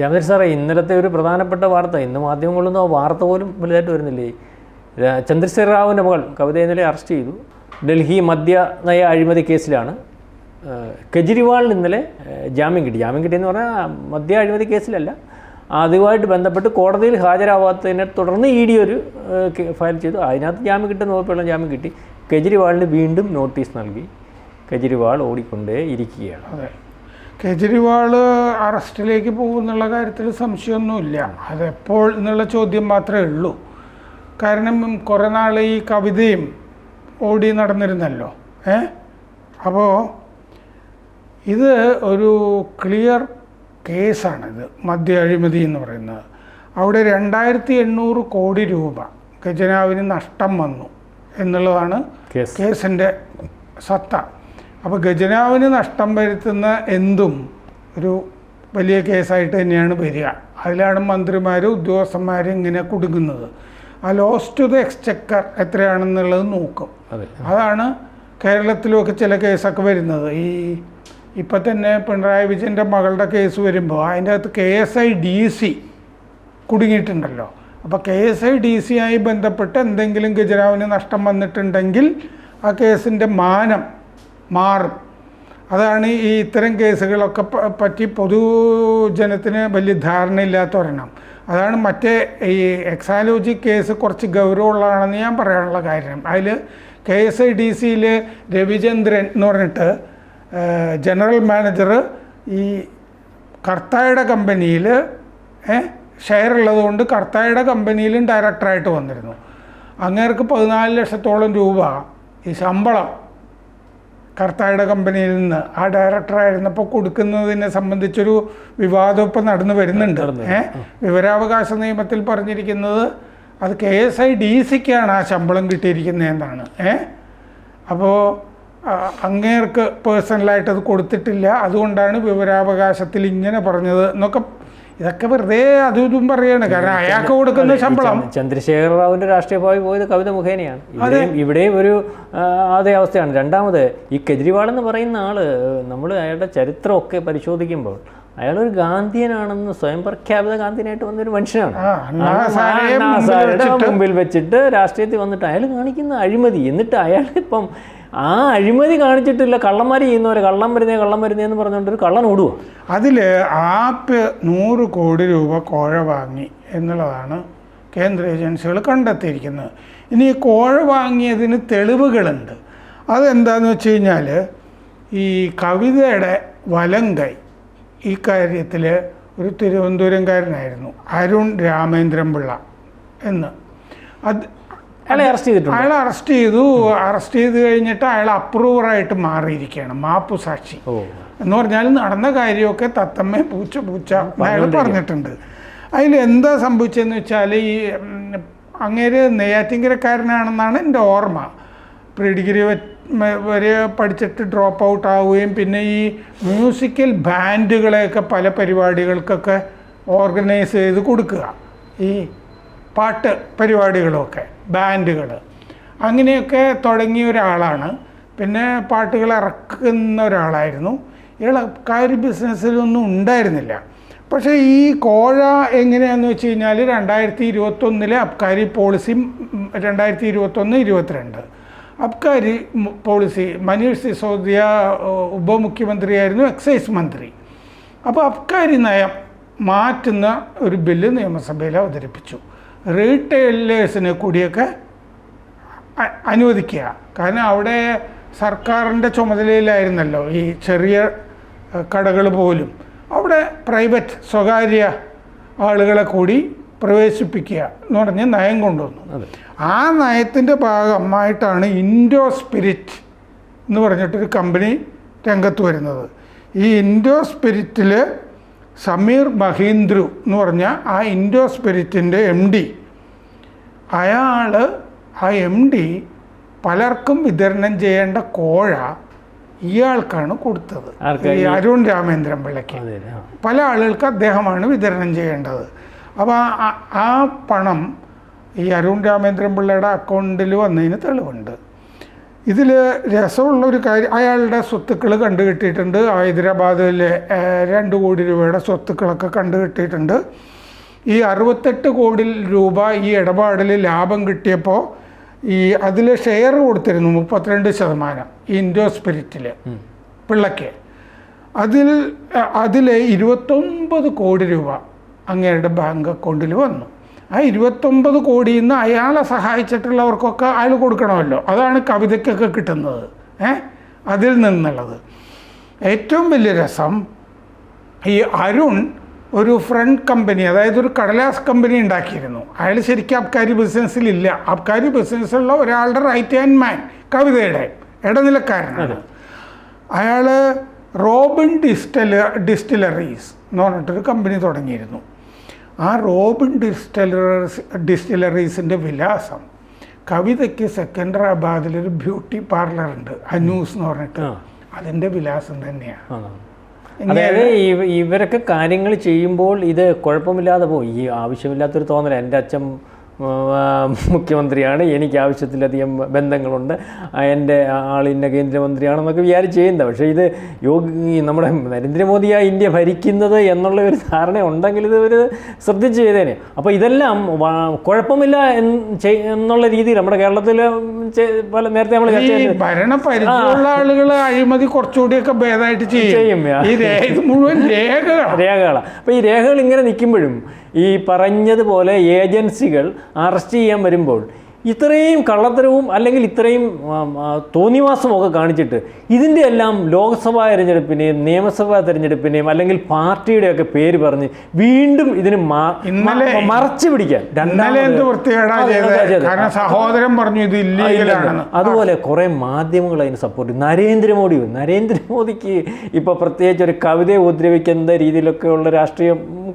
രാമചന്ദ്രൻ സാറേ ഇന്നലത്തെ ഒരു പ്രധാനപ്പെട്ട വാർത്ത. ഇന്ന് മാധ്യമങ്ങളൊന്നും ആ വാർത്ത പോലും വലുതായിട്ട് വരുന്നില്ലേ? ചന്ദ്രശേഖർ റാവുവിന്റെ മകൾ കവിത ഇന്നലെ അറസ്റ്റ് ചെയ്തു. ഡൽഹി മദ്യ നയ അഴിമതി കേസിലാണ്. കെജ്രിവാളിന് ഇന്നലെ ജാമ്യം കിട്ടി. ജാമ്യം കിട്ടിയെന്ന് പറഞ്ഞാൽ മദ്യ അഴിമതി കേസിലല്ല. അതുമായിട്ട് ബന്ധപ്പെട്ട് കോടതിയിൽ ഹാജരാവാത്തതിനെ തുടർന്ന് ഇ ഡി ഒരു ഫയൽ ചെയ്തു. അതിനകത്ത് ജാമ്യം കിട്ടുന്ന വകുപ്പുള്ള ജാമ്യം കിട്ടി. കെജ്രിവാളിന് വീണ്ടും നോട്ടീസ് നൽകി. കെജ്രിവാൾ ഓടിക്കൊണ്ടേ ഇരിക്കുകയാണ്. കേജ്രിവാൾ അറസ്റ്റിലേക്ക് പോകുന്നുള്ള കാര്യത്തിൽ സംശയമൊന്നുമില്ല. അതെപ്പോൾ എന്നുള്ള ചോദ്യം മാത്രമേ ഉള്ളൂ. കാരണം കുറേ നാൾ ഈ കവിതയും ഓടി നടന്നിരുന്നല്ലോ. ഏ? അപ്പോൾ ഇത് ഒരു ക്ലിയർ കേസാണിത് മദ്യ അഴിമതി എന്ന് പറയുന്നത്. അവിടെ രണ്ടായിരത്തി എണ്ണൂറ് കോടി രൂപ ഖജനാവിന് നഷ്ടം വന്നു എന്നുള്ളതാണ് കേസ്. കേസിന്റെ സത്ത. അപ്പോൾ ഖജനാവിന് നഷ്ടം വരുത്തുന്ന എന്തും ഒരു വലിയ കേസായിട്ട് തന്നെയാണ് വരിക. അതിലാണ് മന്ത്രിമാരും ഉദ്യോഗസ്ഥന്മാരും ഇങ്ങനെ കുടുങ്ങുന്നത്. ആ ലോസ് ടു ദ എക്സ്ചക്കർ എത്രയാണെന്നുള്ളത് നോക്കും. അതാണ് കേരളത്തിലൊക്കെ ചില കേസൊക്കെ വരുന്നത്. ഈ ഇപ്പം തന്നെ പിണറായി വിജയന്റെ മകളുടെ കേസ് വരുമ്പോൾ അതിന്റെ അകത്ത് K S I D C കുടുങ്ങിയിട്ടുണ്ടല്ലോ. അപ്പോൾ K S I D C ആയി ബന്ധപ്പെട്ട് എന്തെങ്കിലും ഗുജറാവിന് നഷ്ടം വന്നിട്ടുണ്ടെങ്കിൽ ആ കേസിന്റെ മാനം മാറും. അതാണ് ഈ ഇത്തരം കേസുകളൊക്കെ പറ്റി പൊതുജനത്തിന് വലിയ ധാരണയില്ലാത്ത ഒരെണ്ണം. അതാണ് മറ്റേ ഈ എക്സാലോജി കേസ് കുറച്ച് ഗൗരവമുള്ളതാണെന്ന് ഞാൻ പറയാനുള്ള കാര്യം. അതിൽ കെ എസ് ഐ ഡി സിയിൽ രവിചന്ദ്രൻ എന്ന് പറഞ്ഞിട്ട് ജനറൽ മാനേജർ ഈ കർത്തായുടെ കമ്പനിയിൽ ഷെയർ ഉള്ളതുകൊണ്ട് കർത്തായുടെ കമ്പനിയിലും ഡയറക്ടറായിട്ട് വന്നിരുന്നു. അങ്ങേർക്ക് പതിനാല് ലക്ഷത്തോളം രൂപ ഈ ശമ്പളം കർത്തായുടെ കമ്പനിയിൽ നിന്ന് ആ ഡയറക്ടറായിരുന്നപ്പോൾ കൊടുക്കുന്നതിനെ സംബന്ധിച്ചൊരു വിവാദം ഇപ്പം നടന്നു വരുന്നുണ്ട്. ഏഹ് വിവരാവകാശ നിയമത്തിൽ പറഞ്ഞിരിക്കുന്നത് അത് കെ എസ് ഐ ഡി സിക്കാണ് ആ ശമ്പളം കിട്ടിയിരിക്കുന്നത് എന്നാണ് ഏ അപ്പോൾ അങ്ങേർക്ക് പേഴ്സണലായിട്ട് അത് കൊടുത്തിട്ടില്ല. അതുകൊണ്ടാണ് വിവരാവകാശത്തിൽ ഇങ്ങനെ പറഞ്ഞത് എന്നൊക്കെ ഇതൊക്കെ വെറുതെ അതും ഇതും പറയാണ് കാരണം അയാൾക്ക് കൊടുക്കുന്ന ശമ്പളം ചന്ദ്രശേഖർ റാവുവിന്റെ രാഷ്ട്രീയ ഭാവി പോയത് കവിത മുഖേനയാണ്. ഇവിടെയും ഇവിടെയും ഒരു അതേ അവസ്ഥയാണ്. രണ്ടാമത് ഈ കെജ്രിവാൾ എന്ന് പറയുന്ന ആൾ നമ്മൾ അയാളുടെ ചരിത്രമൊക്കെ പരിശോധിക്കുമ്പോൾ അയാളൊരു ഗാന്ധിയനാണെന്ന് സ്വയം പ്രഖ്യാപിത ഗാന്ധിയനായിട്ട് വന്നൊരു മനുഷ്യനാണ്. മുമ്പിൽ വെച്ചിട്ട് രാഷ്ട്രീയത്തിൽ വന്നിട്ട് അയാൾ കാണിക്കുന്ന അഴിമതി. എന്നിട്ട് അയാൾ ഇപ്പം ആ അഴിമതി കാണിച്ചിട്ടില്ല. കള്ളന്മാർ ചെയ്യുന്നവരെ കള്ളം വരുന്നേ കള്ളം വരുന്നേ എന്ന് പറഞ്ഞുകൊണ്ട് ഒരു കള്ളൻ ഓടുക അതിൽ ആപ്പ് നൂറ് കോടി രൂപ കോഴ വാങ്ങി എന്നുള്ളതാണ് കേന്ദ്ര ഏജൻസികൾ കണ്ടെത്തിയിരിക്കുന്നത്. ഇനി ഈ കോഴ വാങ്ങിയതിന് തെളിവുകളുണ്ട്. അതെന്താന്ന് വെച്ച് കഴിഞ്ഞാൽ ഈ കവിതയുടെ വലം കൈ ഈ കാര്യത്തിൽ ഒരു തിരുവനന്തപുരംകാരനായിരുന്നു. അരുൺ രാമേന്ദ്രൻ പിള്ള എന്ന്. അത് അയാളെ അറസ്റ്റ് ചെയ്തിട്ടുണ്ട്. അയാളെ അറസ്റ്റ് ചെയ്തു. അറസ്റ്റ് ചെയ്ത് കഴിഞ്ഞിട്ട് അയാൾ അപ്രൂവറായിട്ട് മാറിയിരിക്കുകയാണ്. മാപ്പു സാക്ഷി. എന്ന് പറഞ്ഞാൽ നടന്ന കാര്യമൊക്കെ തത്തമ്മ പൂച്ച പൂച്ച അയാൾ പറഞ്ഞിട്ടുണ്ട്. അതിൽ എന്താ സംഭവിച്ചതെന്ന് വെച്ചാൽ ഈ അങ്ങേര് നെയ്യാറ്റിങ്കരക്കാരനാണെന്നാണ് എന്റെ ഓർമ്മ. പ്രീ ഡിഗ്രി വരെ പഠിച്ചിട്ട് ഡ്രോപ്പ് ഔട്ട് ആവുകയും പിന്നെ ഈ മ്യൂസിക്കൽ ബാൻഡുകളെയൊക്കെ പല പരിപാടികൾക്കൊക്കെ ഓർഗനൈസ് ചെയ്ത് കൊടുക്കുക. ഈ പാട്ട് പരിപാടികളൊക്കെ ബാൻഡുകൾ അങ്ങനെയൊക്കെ തുടങ്ങിയ ഒരാളാണ്. പിന്നെ പാട്ടുകൾ ഇറക്കുന്ന ഒരാളായിരുന്നു. ഇയാൾ അബ്കാരി ബിസിനസ്സിലൊന്നും ഉണ്ടായിരുന്നില്ല. പക്ഷേ ഈ കോഴ എങ്ങനെയാണെന്ന് വെച്ച് കഴിഞ്ഞാൽ രണ്ടായിരത്തി ഇരുപത്തൊന്നിലെ അബ്കാരി പോളിസി രണ്ടായിരത്തി ഇരുപത്തൊന്ന് ഇരുപത്തിരണ്ട്. അബ്കാരി പോളിസി മനീഷ് സിസോദിയ ഉപമുഖ്യമന്ത്രിയായിരുന്നു എക്സൈസ് മന്ത്രി. അപ്പോൾ അബ്കാരി നയം മാറ്റുന്ന ഒരു ബില്ല് നിയമസഭയിൽ അവതരിപ്പിച്ചു. റീറ്റെയിലേഴ്സിനെ കൂടിയൊക്കെ അനുവദിക്കുക. കാരണം അവിടെ സർക്കാരിന്റെ ചുമതലയിലായിരുന്നല്ലോ ഈ ചെറിയ കടകൾ പോലും. അവിടെ പ്രൈവറ്റ് സ്വകാര്യ ആളുകളെ കൂടി പ്രവേശിപ്പിക്കുക എന്ന് പറഞ്ഞ് നയം കൊണ്ടുവന്നു. ആ നയത്തിന്റെ ഭാഗമായിട്ടാണ് ഇൻഡോ സ്പിരിറ്റ് എന്ന് പറഞ്ഞിട്ടൊരു കമ്പനി രംഗത്ത് വരുന്നത്. ഈ ഇൻഡോ സ്പിരിറ്റിൽ സമീർ മഹീന്ദ്രു എന്ന് പറഞ്ഞ ആ ഇൻഡോ സ്പിരിറ്റിന്റെ എം ഡി അയാൾ ആ എം ഡി പലർക്കും വിതരണം ചെയ്യേണ്ട കോഴ ഇയാൾക്കാണ് കൊടുത്തത്. ഈ അരുൺ രാമേന്ദ്രൻ പിള്ളയ്ക്ക്. പല ആളുകൾക്ക് അദ്ദേഹമാണ് വിതരണം ചെയ്യേണ്ടത്. അപ്പോൾ ആ ആ പണം ഈ അരുൺ രാമേന്ദ്രൻ പിള്ളയുടെ അക്കൗണ്ടിൽ വന്നതിന് തെളിവുണ്ട്. ഇതിൽ രസമുള്ള ഒരു കാര്യം അയാളുടെ സ്വത്തുക്കൾ കണ്ടുകിട്ടിയിട്ടുണ്ട്. ഹൈദരാബാദിലെ രണ്ട് കോടി രൂപയുടെ സ്വത്തുക്കളൊക്കെ കണ്ടുകിട്ടിയിട്ടുണ്ട്. ഈ അറുപത്തെട്ട് കോടി രൂപ ഈ ഇടപാടിൽ ലാഭം കിട്ടിയപ്പോൾ ഈ അതിൽ ഷെയർ കൊടുത്തിരുന്നു മുപ്പത്തിരണ്ട് ശതമാനം ഇൻഡോ സ്പിരിറ്റിൽ പിള്ളയ്ക്ക് അതിൽ അതിലെ ഇരുപത്തൊമ്പത് കോടി രൂപ അങ്ങയുടെ ബാങ്ക് അക്കൗണ്ടിൽ വന്നു. ആ ഇരുപത്തൊമ്പത് കോടിയിൽ നിന്ന് അയാളെ സഹായിച്ചിട്ടുള്ളവർക്കൊക്കെ അയാൾ കൊടുക്കണമല്ലോ. അതാണ് കവിതയ്ക്കൊക്കെ കിട്ടുന്നത്. ഏ? അതിൽ നിന്നുള്ളത്. ഏറ്റവും വലിയ രസം ഈ അരുൺ ഒരു ഫ്രണ്ട് കമ്പനി അതായത് ഒരു കടലാസ് കമ്പനി ഉണ്ടാക്കിയിരുന്നു. അയാൾ ശരിക്കും അബ്കാരി ബിസിനസ്സിലില്ല. അബ്കാരി ബിസിനസ്സുള്ള ഒരാളുടെ റൈറ്റ് ഹാൻഡ് മാൻ കവിതയുടെ ഇടനിലക്കാരനാണ്. അയാൾ റോബിൻ ഡിസ്റ്റല ഡിസ്റ്റിലറീസ് എന്ന് പറഞ്ഞിട്ടൊരു കമ്പനി തുടങ്ങിയിരുന്നു. ആ റോബിൻ ഡിസ്റ്റലറീസ് ഡിസ്റ്റിലറീസിന്റെ വിലാസം. കവിതയ്ക്ക് സെക്കൻഡറാബാദിലൊരു ബ്യൂട്ടി പാർലർ ഉണ്ട് അനൂസ് എന്ന് പറഞ്ഞിട്ട്. അതിന്റെ വിലാസം തന്നെയാണ് അതായത് ഇവ- ഇവരൊക്കെ കാര്യങ്ങൾ ചെയ്യുമ്പോൾ ഇത് കുഴപ്പമില്ലാതെ പോകും ഈ ആവശ്യമില്ലാത്തൊരു തോന്നല. എന്റെ അച്ഛൻ മുഖ്യമന്ത്രിയാണ്. എനിക്ക് ആവശ്യത്തിലധികം ബന്ധങ്ങളുണ്ട്. എന്റെ ആൾ ഇന്ന കേന്ദ്രമന്ത്രിയാണെന്നൊക്കെ വിചാരിച്ച് ചെയ്യുന്നത് പക്ഷേ ഇത് യോഗി നമ്മുടെ നരേന്ദ്രമോദിയാ ഇന്ത്യ ഭരിക്കുന്നത് എന്നുള്ള ഒരു ധാരണ ഉണ്ടെങ്കിൽ ഇത് ഒരു ശ്രദ്ധിച്ച് ചെയ്തേനെ. അപ്പോൾ ഇതെല്ലാം കുഴപ്പമില്ല എന്നുള്ള രീതിയിൽ നമ്മുടെ കേരളത്തിൽ പല നേരത്തെ നമ്മൾ ചർച്ച ഈ ചെയ്തത് ഭരണ പരിചയമുള്ള ആളുകൾ അഴിമതി കുറച്ചുകൂടിയൊക്കെ ഭേദമായിട്ട് ചെയ്യും. ഈ മുഴുവൻ രേഖകളാണ് രേഖകളാണ് അപ്പോൾ ഈ രേഖകൾ ഇങ്ങനെ നിൽക്കുമ്പോഴും ഈ പറഞ്ഞതുപോലെ ഏജൻസികൾ അറസ്റ്റ് ചെയ്യാൻ വരുമ്പോൾ ഇത്രയും കള്ളത്തരവും അല്ലെങ്കിൽ ഇത്രയും തോന്നിവാസമൊക്കെ കാണിച്ചിട്ട് ഇതിന്റെ എല്ലാം ലോക്സഭാ തെരഞ്ഞെടുപ്പിനെയും നിയമസഭാ തെരഞ്ഞെടുപ്പിനെയും അല്ലെങ്കിൽ പാർട്ടിയുടെയൊക്കെ പേര് പറഞ്ഞ് വീണ്ടും ഇതിന് മറച്ചു പിടിക്കാൻ. സഹോദരൻ പറഞ്ഞു ഇത് അതുപോലെ കുറേ മാധ്യമങ്ങൾ അതിന് സപ്പോർട്ട് ചെയ്യും നരേന്ദ്രമോദി നരേന്ദ്രമോദിക്ക് ഇപ്പോൾ പ്രത്യേകിച്ച് ഒരു കവിതയെ ഉപദ്രവിക്കുന്ന രീതിയിലൊക്കെ ഉള്ള രാഷ്ട്രീയ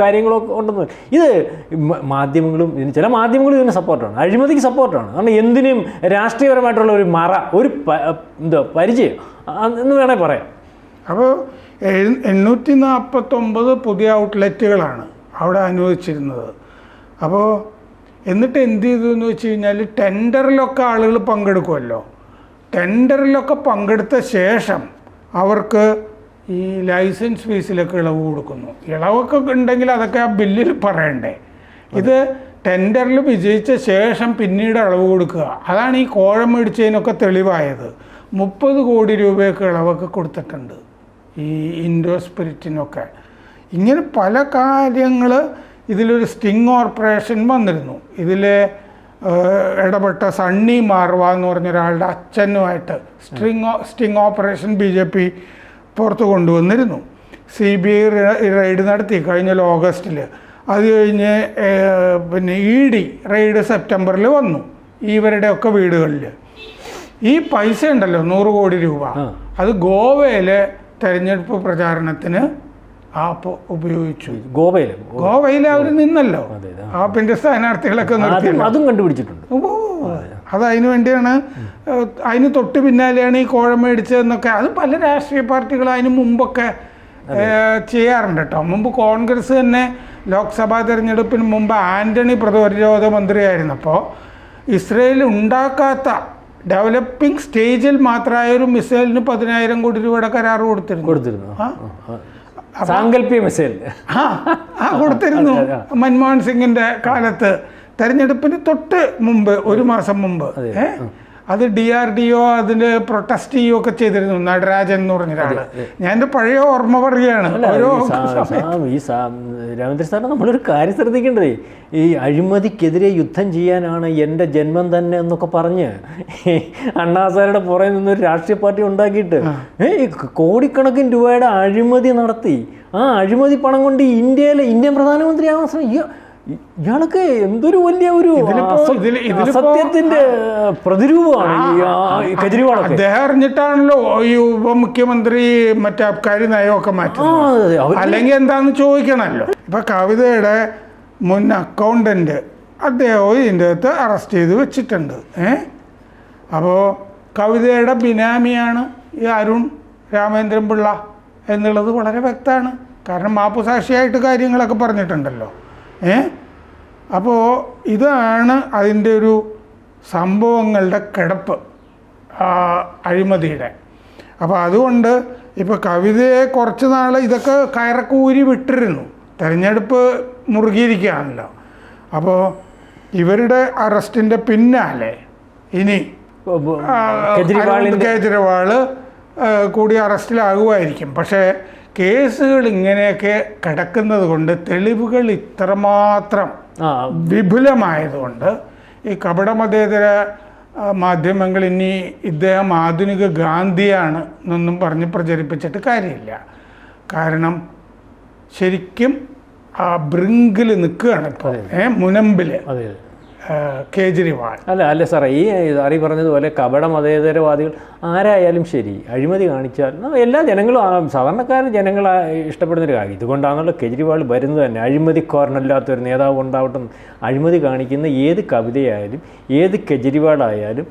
കാര്യങ്ങളൊക്കെ ഉണ്ടെന്ന്. ഇത് മാധ്യമങ്ങളും ഇതിന് ചില മാധ്യമങ്ങളും ഇതിന് സപ്പോർട്ടാണ്. അഴിമതിക്ക് സപ്പോർട്ടാണ്. കാരണം എന്തിനും രാഷ്ട്രീയപരമായിട്ടുള്ള ഒരു മറ ഒരു എന്തോ പരിചയം എന്ന് വേണേൽ പറയാം. അപ്പോൾ എണ്ണൂറ്റി നാൽപ്പത്തൊമ്പത് പുതിയ ഔട്ട്ലെറ്റുകളാണ് അവിടെ അനുവദിച്ചിരുന്നത്. അപ്പോൾ എന്നിട്ട് എന്ത് ചെയ്തു എന്ന് വെച്ച് കഴിഞ്ഞാൽ ടെൻഡറിലൊക്കെ ആളുകൾ പങ്കെടുക്കുമല്ലോ. ടെൻഡറിലൊക്കെ പങ്കെടുത്ത ശേഷം അവർക്ക് ഈ ലൈസൻസ് ഫീസിലൊക്കെ ഇളവ് കൊടുക്കുന്നു. ഇളവൊക്കെ ഉണ്ടെങ്കിൽ അതൊക്കെ ആ ബില്ലിൽ പറയണ്ടേ. ഇത് ടെൻഡറിൽ വിജയിച്ച ശേഷം പിന്നീട് ഇളവ് കൊടുക്കുക. അതാണ് ഈ കോഴം മേടിച്ചതിനൊക്കെ തെളിവായത്. മുപ്പത് കോടി രൂപയൊക്കെ ഇളവൊക്കെ കൊടുത്തിട്ടുണ്ട് ഈ ഇൻഡോ സ്പിരിറ്റിനൊക്കെ. ഇങ്ങനെ പല കാര്യങ്ങൾ ഇതിലൊരു സ്റ്റിങ് ഓപ്പറേഷൻ വന്നിരുന്നു. ഇതിൽ ഇടപെട്ട സണ്ണി മാർവ എന്ന് പറഞ്ഞ ഒരാളുടെ അച്ഛനുമായിട്ട് string sting operation B J P പുറത്ത് കൊണ്ടുവന്നിരുന്നു. സി ബി ഐ റെയ്ഡ് നടത്തി കഴിഞ്ഞ ഓഗസ്റ്റിൽ അത് കഴിഞ്ഞ് പിന്നെ ഇ ഡി റെയ്ഡ് സെപ്റ്റംബറിൽ വന്നു ഇവരുടെയൊക്കെ വീടുകളിൽ ഈ പൈസ ഉണ്ടല്ലോ നൂറ് കോടി രൂപ. അത് ഗോവയിലെ തെരഞ്ഞെടുപ്പ് പ്രചാരണത്തിന് ആപ്പ് ഉപയോഗിച്ചു. ഗോവയിൽ ഗോവയിൽ. അവർ നിന്നല്ലോ. ആപ്പിന്റെ സ്ഥാനാർത്ഥികളൊക്കെ അതും കണ്ടുപിടിച്ചിട്ടുണ്ട്. അത് അതിനു വേണ്ടിയാണ് അതിന് തൊട്ട് പിന്നാലെയാണ് ഈ കോഴ മേടിച്ചതെന്നൊക്കെ. അത് പല രാഷ്ട്രീയ പാർട്ടികൾ അതിന് മുമ്പൊക്കെ ചെയ്യാറുണ്ട് കേട്ടോ. മുമ്പ് കോൺഗ്രസ് തന്നെ ലോക്സഭാ തെരഞ്ഞെടുപ്പിന് മുമ്പ് ആന്റണി പ്രതിരോധ മന്ത്രിയായിരുന്നപ്പോൾ ഇസ്രയേൽ ഉണ്ടാക്കാത്ത ഡെവലപ്പിംഗ് സ്റ്റേജിൽ മാത്രമായ ഒരു മിസൈലിന് പതിനായിരം കോടി രൂപയുടെ കരാർ കൊടുത്തിരുന്നു. കൊടുത്തിരുന്നു. സാങ്കല്പിക മിസൈൽ. ആ ആ കൊടുത്തിരുന്നു. മൻമോഹൻ സിംഗിന്റെ കാലത്ത് തെരഞ്ഞെടുപ്പിന് തൊട്ട് മുമ്പ് ഒരു മാസം മുമ്പ്. ഏ? അത് ഡി ആർ ഡി ഒ അതിന് പ്രൊട്ടസ്റ്റ് ചെയ്യുകയൊക്കെ ചെയ്തിരുന്നു. നടരാജൻ എന്ന് പറഞ്ഞ ഒരാൾ. ഞാൻ എന്റെ പഴയ ഓർമ്മ പറയുകയാണ്. ഓരോ ഈ രാമേന്ദ്ര സാറിന് നമ്മളൊരു കാര്യം ശ്രദ്ധിക്കേണ്ടേ ഈ അഴിമതിക്കെതിരെ യുദ്ധം ചെയ്യാനാണ് എന്റെ ജന്മം തന്നെ എന്നൊക്കെ പറഞ്ഞ് അണ്ണാസാരുടെ പുറകെ നിന്നൊരു രാഷ്ട്രീയ പാർട്ടി ഉണ്ടാക്കിയിട്ട് ഈ കോടിക്കണക്കിന് രൂപയുടെ അഴിമതി നടത്തി. ആ അഴിമതി പണം കൊണ്ട് ഇന്ത്യയിലെ ഇന്ത്യൻ പ്രധാനമന്ത്രിയാവാൻ ആവാൻ ഇയ- ഇയാൾക്ക് എന്തൊരു വലിയ ഒരു സത്യത്തിന്റെ പ്രതിരൂപമാണ് കെജ്രിവാളൊക്കെ. അദ്ദേഹം അറിഞ്ഞിട്ടാണല്ലോ ഈ ഉപമുഖ്യമന്ത്രി മറ്റേ അബ്കാരി നയമൊക്കെ മാറ്റി മാറ്റുന്നത് അല്ലെങ്കിൽ എന്താന്ന് ചോദിക്കണമല്ലോ. ഇപ്പൊ കവിതയുടെ മുൻ അക്കൗണ്ടന്റ് അദ്ദേഹവും ഇതിന്റെ അകത്ത് അറസ്റ്റ് ചെയ്ത് വെച്ചിട്ടുണ്ട്. ഏ? അപ്പോൾ കവിതയുടെ ബിനാമിയാണ് ഈ അരുൺ രാമേന്ദ്രൻ പിള്ള എന്നുള്ളത് വളരെ വ്യക്തമാണ്. കാരണം മാപ്പുസാക്ഷിയായിട്ട് കാര്യങ്ങളൊക്കെ പറഞ്ഞിട്ടുണ്ടല്ലോ. ഏ? അപ്പോൾ ഇതാണ് അതിന്റെ ഒരു സംഭവങ്ങളുടെ കിടപ്പ് അഴിമതിയുടെ. അപ്പോൾ അതുകൊണ്ട് ഇപ്പോൾ കവിതയെ കുറച്ച് നാൾ ഇതൊക്കെ കയറക്കൂരി വിട്ടിരുന്നു. തെരഞ്ഞെടുപ്പ് മുറുകിയിരിക്കുകയാണല്ലോ. അപ്പോൾ ഇവരുടെ അറസ്റ്റിന്റെ പിന്നാലെ ഇനി അരവിന്ദ് കേജ്രിവാൾ കൂടി അറസ്റ്റിലാകുമായിരിക്കും. പക്ഷേ കേസുകൾ ഇങ്ങനെയൊക്കെ കിടക്കുന്നത് കൊണ്ട് തെളിവുകൾ ഇത്രമാത്രം വിപുലമായതുകൊണ്ട് ഈ കപടമതേതര മാധ്യമങ്ങൾ ഇനി ഇദ്ദേഹം ആധുനിക ഗാന്ധിയാണ് എന്നൊന്നും പറഞ്ഞ് പ്രചരിപ്പിച്ചിട്ട് കാര്യമില്ല. കാരണം ശരിക്കും ആ ബ്രിങ്കിൽ നിൽക്കുകയാണ് ഇപ്പോൾ ഏ മുനമ്പിൽ കേജ്രിവാൾ. അല്ല അല്ല സാറേ ഈ അറി പറഞ്ഞതുപോലെ കപട മതേതരവാദികൾ ആരായാലും ശരി അഴിമതി കാണിച്ചാൽ എല്ലാ ജനങ്ങളും സാധാരണക്കാർ ജനങ്ങൾ ആ ഇഷ്ടപ്പെടുന്ന ഒരു കാര്യം. ഇതുകൊണ്ടാണല്ലോ കേജ്രിവാൾ വരുന്നത് തന്നെ. അഴിമതിക്കാരനല്ലാത്ത ഒരു നേതാവ് ഉണ്ടാവട്ടെ അഴിമതി കാണിക്കുന്ന ഏത് കവിതയായാലും ഏത് കെജ്രിവാളായാലും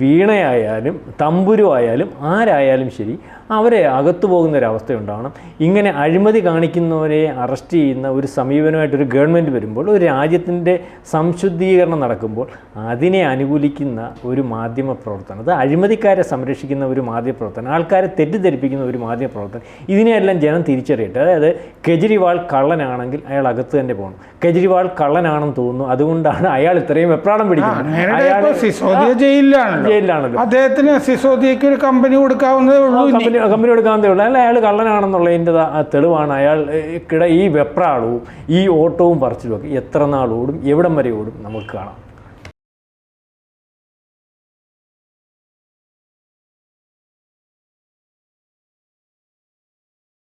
വീണയായാലും തമ്പുരു ആയാലും ആരായാലും ശരി അവരെ അകത്തു പോകുന്ന ഒരു അവസ്ഥ ഉണ്ടാവണം ഇങ്ങനെ അഴിമതി കാണിക്കുന്നവരെ അറസ്റ്റ് ചെയ്യുന്ന ഒരു സമീപനമായിട്ടൊരു ഗവൺമെന്റ് വരുമ്പോൾ ഒരു രാജ്യത്തിന്റെ സംശുദ്ധീകരണം നടക്കുമ്പോൾ അതിനെ അനുകൂലിക്കുന്ന ഒരു മാധ്യമ പ്രവർത്തനം അത് അഴിമതിക്കാരെ സംരക്ഷിക്കുന്ന ഒരു മാധ്യമ പ്രവർത്തനം ആൾക്കാരെ തെറ്റിദ്ധരിപ്പിക്കുന്ന ഒരു മാധ്യമ പ്രവർത്തനം ഇതിനെയെല്ലാം ജനം തിരിച്ചറിയട്ടെ. അതായത് കെജ്രിവാൾ കള്ളനാണെങ്കിൽ അയാൾ അകത്ത് തന്നെ പോകണം. കെജ്രിവാൾ കള്ളനാണെന്ന് തോന്നുന്നു അതുകൊണ്ടാണ് അയാൾ ഇത്രയും വെപ്രാളം പിടിക്കുന്നത്. അയാൾ ജയിലിലാണല്ലോ. ജയിലിലാണല്ലോ. അദ്ദേഹത്തിന് സിസോദിയക്ക് ഒരു കമ്പനി കൊടുക്കാവുന്നതേ ഉള്ളൂ കമ്പനി കമ്പനി കൊടുക്കാവുന്നതേ ഉള്ളൂ. അല്ല അയാൾ കള്ളനാണെന്നുള്ളതിന്റെ തെളിവാണ്. അയാൾ കിട ഈ വെപ്രാളവും ഈ ഓട്ടവും പറച്ചിലും ഒക്കെ. എത്ര നാൾ ഓടും എവിടം വരെ ഓടും നമുക്ക് കാണാം.